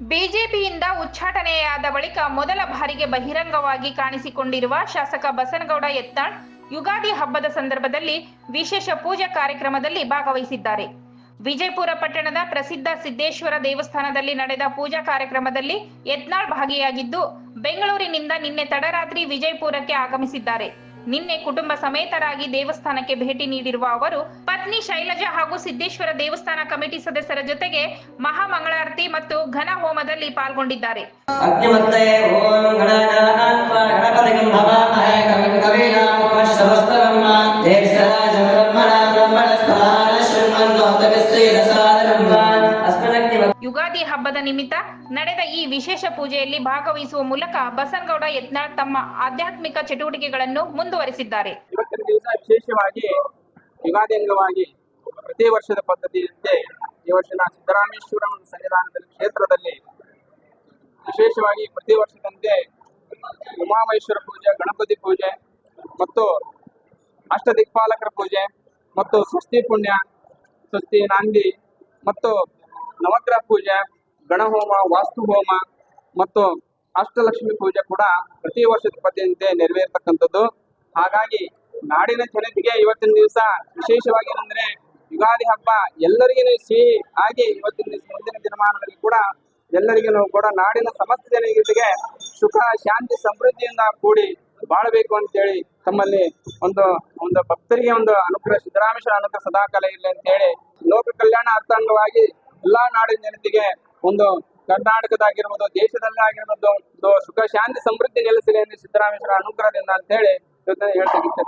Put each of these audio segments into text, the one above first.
ಬಿಜೆಪಿಯಿಂದ ಉಚ್ಚಾಟನೆಯಾದ ಬಳಿಕ ಮೊದಲ ಬಾರಿಗೆ ಬಹಿರಂಗವಾಗಿ ಕಾಣಿಸಿಕೊಂಡಿರುವ ಶಾಸಕ ಬಸನಗೌಡ ಯತ್ನಾಳ್ ಯುಗಾದಿ ಹಬ್ಬದ ಸಂದರ್ಭದಲ್ಲಿ ವಿಶೇಷ ಪೂಜಾ ಕಾರ್ಯಕ್ರಮದಲ್ಲಿ ಭಾಗವಹಿಸಿದ್ದಾರೆ. ವಿಜಯಪುರ ಪಟ್ಟಣದ ಪ್ರಸಿದ್ಧ ಸಿದ್ದೇಶ್ವರ ದೇವಸ್ಥಾನದಲ್ಲಿ ನಡೆದ ಪೂಜಾ ಕಾರ್ಯಕ್ರಮದಲ್ಲಿ ಯತ್ನಾಳ್ ಭಾಗಿಯಾಗಿದ್ದು, ಬೆಂಗಳೂರಿನಿಂದ ನಿನ್ನೆ ತಡರಾತ್ರಿ ವಿಜಯಪುರಕ್ಕೆ ಆಗಮಿಸಿದ್ದಾರೆ. ನಿನ್ನೆ ಕುಟುಂಬ ಸಮೇತರಾಗಿ ದೇವಸ್ಥಾನಕ್ಕೆ ಭೇಟಿ ನೀಡಿರುವ ಅವರು, ಪತ್ನಿ ಶೈಲಜಾ ಹಾಗೂ ಸಿದ್ದೇಶ್ವರ ದೇವಸ್ಥಾನ ಕಮಿಟಿ ಸದಸ್ಯರ ಜೊತೆಗೆ ಮಹಾಮಂಗಳಾರತಿ ಮತ್ತು ಘನ ಹೋಮದಲ್ಲಿ ಪಾಲ್ಗೊಂಡಿದ್ದಾರೆ ಯುಗಾದಿ ಹಬ್ಬದ ನಿಮಿತ್ತ ನಡೆದ ಈ ವಿಶೇಷ ಪೂಜೆಯಲ್ಲಿ ಭಾಗವಹಿಸುವ ಮೂಲಕ ಬಸನಗೌಡ ಯತ್ನಾಳ್ ತಮ್ಮ ಆಧ್ಯಾತ್ಮಿಕ ಚಟುವಟಿಕೆಗಳನ್ನು ಮುಂದುವರಿಸಿದ್ದಾರೆ. ಇವತ್ತಿನ ದಿವಸ ವಿಶೇಷವಾಗಿ ಯುಗಾದಿ ಪ್ರತಿ ವರ್ಷದ ಪದ್ಧತಿಯಂತೆ ಈ ವರ್ಷ ಸಿದ್ದರಾಮೇಶ್ವರ ಸನ್ನಿಧಾನದಲ್ಲಿ ಕ್ಷೇತ್ರದಲ್ಲಿ ವಿಶೇಷವಾಗಿ ಪ್ರತಿ ವರ್ಷದಂತೆ ಉಮಾಮಹೇಶ್ವರ ಪೂಜೆ, ಗಣಪತಿ ಪೂಜೆ ಮತ್ತು ಅಷ್ಟದಿಕ್ಪಾಲಕರ ಪೂಜೆ ಮತ್ತು ಸ್ವಸ್ತಿ ಪುಣ್ಯ, ಸ್ವಸ್ತಿ ನಾಂದಿ ಮತ್ತು ನವಗ್ರಹ ಪೂಜೆ, ಗಣಹೋಮ ವಾಸ್ತು ಹೋಮ ಮತ್ತು ಅಷ್ಟಲಕ್ಷ್ಮಿ ಪೂಜೆ ಕೂಡ ಪ್ರತಿ ವರ್ಷದ ಪದ್ಧತಿಯಂತೆ ನೆರವೇರ್ತಕ್ಕಂಥದ್ದು. ಹಾಗಾಗಿ ನಾಡಿನ ಜನತೆಗೆ ಇವತ್ತಿನ ದಿವಸ ವಿಶೇಷವಾಗಿ ಏನಂದ್ರೆ ಯುಗಾದಿ ಹಬ್ಬ ಎಲ್ಲರಿಗೂ ಸಿಹಿ ಆಗಿ ಇವತ್ತಿನ ದಿವಸ ಮುಂದಿನ ದಿನಮಾನದಲ್ಲಿ ಕೂಡ ಎಲ್ಲರಿಗೂ ಕೂಡ ನಾಡಿನ ಸಮಸ್ತ ಜನತೆಗೆ ಸುಖ, ಶಾಂತಿ, ಸಮೃದ್ಧಿಯಿಂದ ಕೂಡಿ ಬಾಳಬೇಕು ಅಂತೇಳಿ ತಮ್ಮಲ್ಲಿ ಒಂದು ಒಂದು ಭಕ್ತರಿಗೆ ಒಂದು ಅನುಗ್ರಹ, ಸಿದ್ದರಾಮೇಶ್ವರ ಅನುಗ್ರಹ ಸದಾಕಾಲ ಇರಲಿ ಅಂತೇಳಿ ಲೋಕ ಕಲ್ಯಾಣ ಅರ್ಥಾಂಗವಾಗಿ ಎಲ್ಲಾ ನಾಡಿನ ಜನತೆಗೆ ಒಂದು ಕರ್ನಾಟಕದಾಗಿರ್ಬೋದು, ದೇಶದಲ್ಲೇ ಆಗಿರ್ಬೋದು, ಒಂದು ಸುಖ, ಶಾಂತಿ, ಸಮೃದ್ಧಿ ನೆಲೆಸಲಿ ಎಂದು ಸಿದ್ದರಾಮೇಶ್ವರ ಅನುಗ್ರಹದಿಂದ ಅಂತ ಹೇಳಿ ಹೇಳ್ತಕ್ಕೆ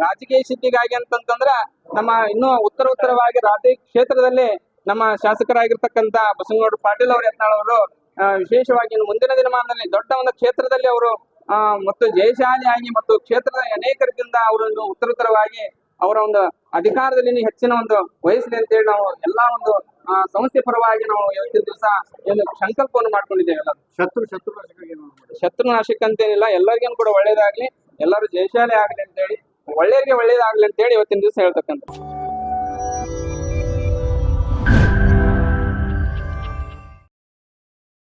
ರಾಜಕೀಯ ಸಿದ್ಧಿಗಾಗಿ ಅಂತಂತಂದ್ರ ನಮ್ಮ ಇನ್ನೂ ಉತ್ತರ ಉತ್ತರವಾಗಿ ರಾಜ್ಯ ಕ್ಷೇತ್ರದಲ್ಲಿ ನಮ್ಮ ಶಾಸಕರಾಗಿರ್ತಕ್ಕಂತ ಬಸವನಗೌಡ ಪಾಟೀಲ್ ಅವರು ಯತ್ನಾಳ್ ಅವರು ವಿಶೇಷವಾಗಿ ಮುಂದಿನ ದಿನಮಾನದಲ್ಲಿ ದೊಡ್ಡ ಒಂದು ಕ್ಷೇತ್ರದಲ್ಲಿ ಅವರು ಮತ್ತು ಜಯಶಾಲಿಯಾಗಿ ಮತ್ತು ಕ್ಷೇತ್ರದ ಅನೇಕರಿಂದ ಅವರನ್ನು ಉತ್ತರೋತ್ತರವಾಗಿ ಅವರ ಒಂದು ಅಧಿಕಾರದಲ್ಲಿ ಹೆಚ್ಚಿನ ಒಂದು ವಹಿಸಲಿ ಅಂತೇಳಿ ನಾವು ಎಲ್ಲಾ ಒಂದು ಆ, ಸಂಸ್ಥೆ ಪರವಾಗಿ ನಾವು ಇವತ್ತಿನ ದಿವಸ ಏನು ಸಂಕಲ್ಪವನ್ನು ಮಾಡ್ಕೊಂಡಿದ್ದೇವೆ ಎಲ್ಲರೂ ಶತ್ರು ಶತ್ರು ಮಾಡ್ಬೋದು? ಶತ್ರುನಾಶಕ ಅಂತೇನಿಲ್ಲ ಎಲ್ಲರಿಗೂ ಕೂಡ ಒಳ್ಳೇದಾಗ್ಲಿ ಎಲ್ಲರೂ ಜಯಶಾಲಿ ಆಗ್ಲಿ ಅಂತೇಳಿ ಒಳ್ಳೆಯರಿಗೆ ಒಳ್ಳೇದಾಗ್ಲಿ ಅಂತೇಳಿ ಇವತ್ತಿನ ದಿವಸ ಹೇಳ್ತಕ್ಕಂಥ